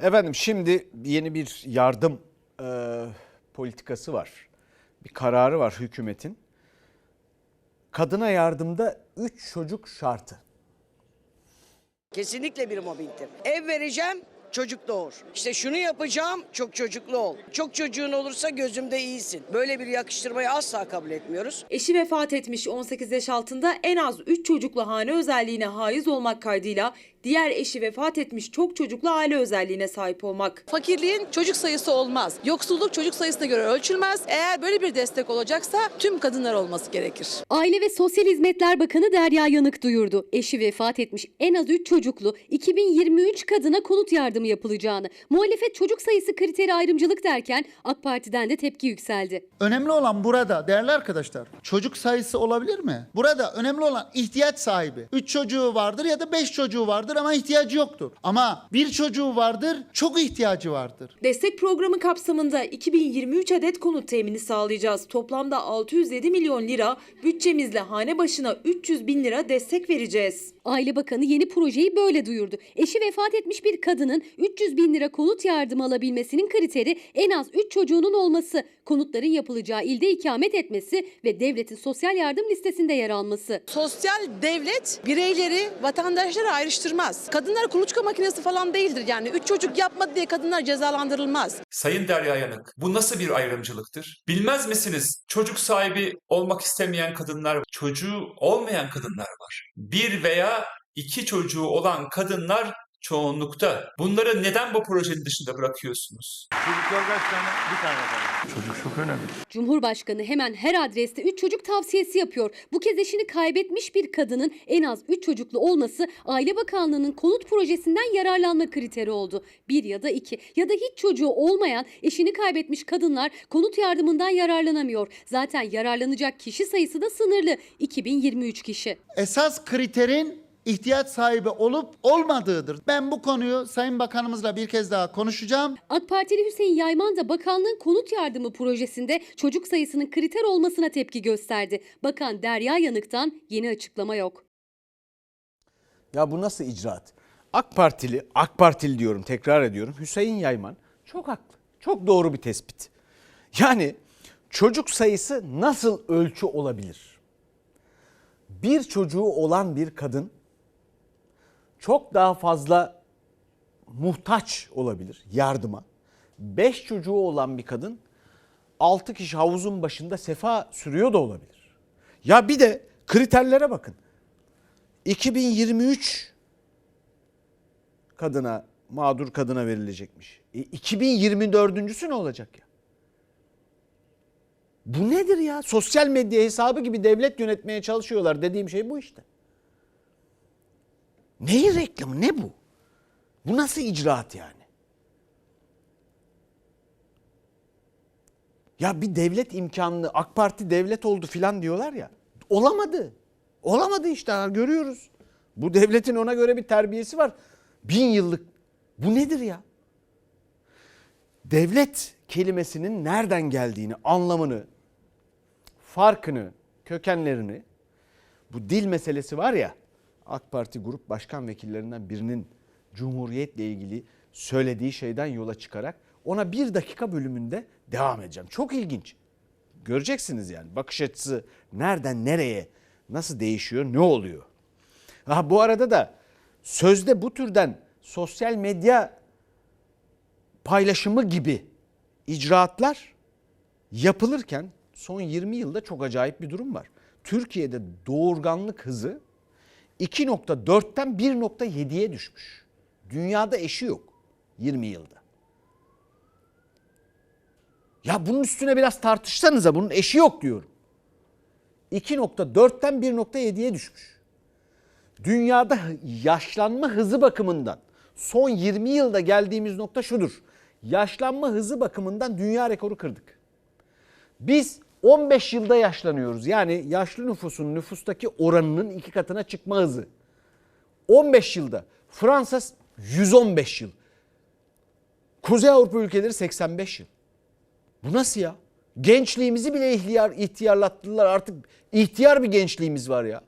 Efendim şimdi yeni bir yardım e, politikası var. Bir kararı var hükümetin. Kadına yardımda 3 çocuk şartı. Kesinlikle bir mobbingtir. Ev vereceğim, çocuk doğur. İşte şunu yapacağım, çok çocuklu ol. Çok çocuğun olursa gözümde iyisin. Böyle bir yakıştırmayı asla kabul etmiyoruz. Eşi vefat etmiş 18 yaş altında en az 3 çocuklu hane özelliğine haiz olmak kaydıyla diğer eşi vefat etmiş çok çocuklu aile özelliğine sahip olmak. Fakirliğin çocuk sayısı olmaz. Yoksulluk çocuk sayısına göre ölçülmez. Eğer böyle bir destek olacaksa tüm kadınlar olması gerekir. Aile ve Sosyal Hizmetler Bakanı Derya Yanık duyurdu. Eşi vefat etmiş en az 3 çocuklu 2023 kadına konut yardımı yapılacağını. Muhalefet çocuk sayısı kriteri ayrımcılık derken AK Parti'den de tepki yükseldi. Önemli olan burada değerli arkadaşlar çocuk sayısı olabilir mi? Burada önemli olan ihtiyaç sahibi. 3 çocuğu vardır ya da 5 çocuğu vardır ama ihtiyacı yoktur. Ama bir çocuğu vardır çok ihtiyacı vardır. Destek programı kapsamında 2023 adet konut temini sağlayacağız. Toplamda 607 milyon lira bütçemizle hane başına 300 bin lira destek vereceğiz. Aile Bakanı yeni projeyi böyle duyurdu. Eşi vefat etmiş bir kadının 300 bin lira konut yardımı alabilmesinin kriteri en az 3 çocuğunun olması, konutların yapılacağı ilde ikamet etmesi ve devletin sosyal yardım listesinde yer alması. Sosyal devlet bireyleri, vatandaşları ayrıştırmaz. Kadınlar kuluçka makinesi falan değildir yani. Üç çocuk yapmadı diye kadınlar cezalandırılmaz. Sayın Derya Yanık, bu nasıl bir ayrımcılıktır? Bilmez misiniz? Çocuk sahibi olmak istemeyen kadınlar, çocuğu olmayan kadınlar var. Bir veya iki çocuğu olan kadınlar çoğunlukta. Bunları neden bu projenin dışında bırakıyorsunuz? Cumhurbaşkanı hemen her adreste 3 çocuk tavsiyesi yapıyor. Bu kez eşini kaybetmiş bir kadının en az 3 çocuklu olması Aile Bakanlığı'nın konut projesinden yararlanma kriteri oldu. Bir ya da iki ya da hiç çocuğu olmayan eşini kaybetmiş kadınlar konut yardımından yararlanamıyor. Zaten yararlanacak kişi sayısı da sınırlı 2023 kişi. Esas kriterin ihtiyaç sahibi olup olmadığıdır. Ben bu konuyu Sayın Bakanımızla bir kez daha konuşacağım. AK Partili Hüseyin Yayman da bakanlığın konut yardımı projesinde çocuk sayısının kriter olmasına tepki gösterdi. Bakan Derya Yanık'tan yeni açıklama yok. Ya bu nasıl icraat? AK Partili, AK Partili diyorum tekrar ediyorum. Hüseyin Yayman çok haklı. Çok doğru bir tespit. Yani çocuk sayısı nasıl ölçü olabilir? Bir çocuğu olan bir kadın çok daha fazla muhtaç olabilir yardıma. Beş çocuğu olan bir kadın altı kişi havuzun başında sefa sürüyor da olabilir. Ya bir de kriterlere bakın. 2023 kadına, mağdur kadına verilecekmiş. E, 2024'üncüsü ne olacak ya? Bu nedir ya? Sosyal medya hesabı gibi devlet yönetmeye çalışıyorlar dediğim şey bu işte. Neyin reklamı? Ne bu? Bu nasıl icraat yani? Ya bir devlet imkanını AK Parti devlet oldu filan diyorlar ya. Olamadı. Olamadı işte görüyoruz. Bu devletin ona göre bir terbiyesi var. Bin yıllık. Bu nedir ya? Devlet kelimesinin nereden geldiğini, anlamını, farkını, kökenlerini bu dil meselesi var ya AK Parti grup başkan vekillerinden birinin Cumhuriyet'le ilgili söylediği şeyden yola çıkarak ona bir dakika bölümünde devam edeceğim. Çok ilginç. Göreceksiniz yani bakış açısı nereden nereye nasıl değişiyor ne oluyor. Ha, bu arada da sözde bu türden sosyal medya paylaşımı gibi icraatlar yapılırken son 20 yılda çok acayip bir durum var. Türkiye'de doğurganlık hızı 2.4'ten 1.7'ye düşmüş. Dünyada eşi yok 20 yılda. Ya bunun üstüne biraz tartışsanıza bunun eşi yok diyorum. 2.4'ten 1.7'ye düşmüş. Dünyada yaşlanma hızı bakımından son 20 yılda geldiğimiz nokta şudur. Yaşlanma hızı bakımından dünya rekoru kırdık. Biz 15 yılda yaşlanıyoruz. Yani yaşlı nüfusun nüfustaki oranının iki katına çıkma hızı. 15 yılda. Fransa 115 yıl. Kuzey Avrupa ülkeleri 85 yıl. Bu nasıl ya? Gençliğimizi bile ihtiyar, ihtiyarlattılar artık. ihtiyar bir gençliğimiz var ya.